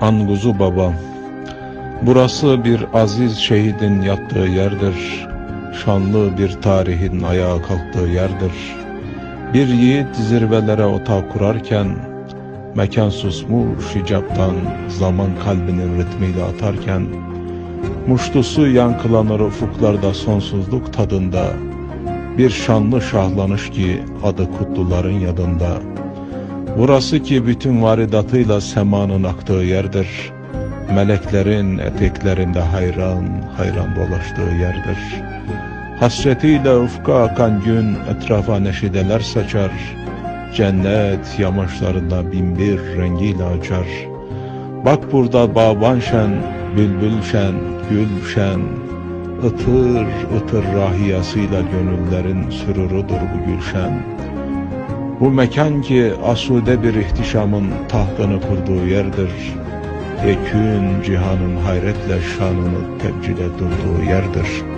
Anguzu Baba Burası bir aziz şehidin yattığı yerdir. Şanlı bir tarihin ayağa kalktığı yerdir. Bir yiğit zirvelere otağı kurarken, mekan susmuş hicaptan zaman kalbinin ritmiyle atarken, muştusu yankılanır ufuklarda sonsuzluk tadında, bir şanlı şahlanış ki adı kutluların yadında. Burası ki bütün varidatıyla semanın aktığı yerdir. Meleklerin eteklerinde hayran hayran dolaştığı yerdir. Hasretiyle ufka akan gün etrafa neşideler saçar. Cennet yamaçlarında binbir rengiyle açar. Bak burada baban şen, bülbül şen, gül şen, ıtır ıtır rahiyasıyla gönüllerin sürurudur bu gülşen. Bu mekan ki asude bir ihtişamın tahtını kurduğu yerdir. Yekün cihanın hayretle şanını tebcile durduğu yerdir.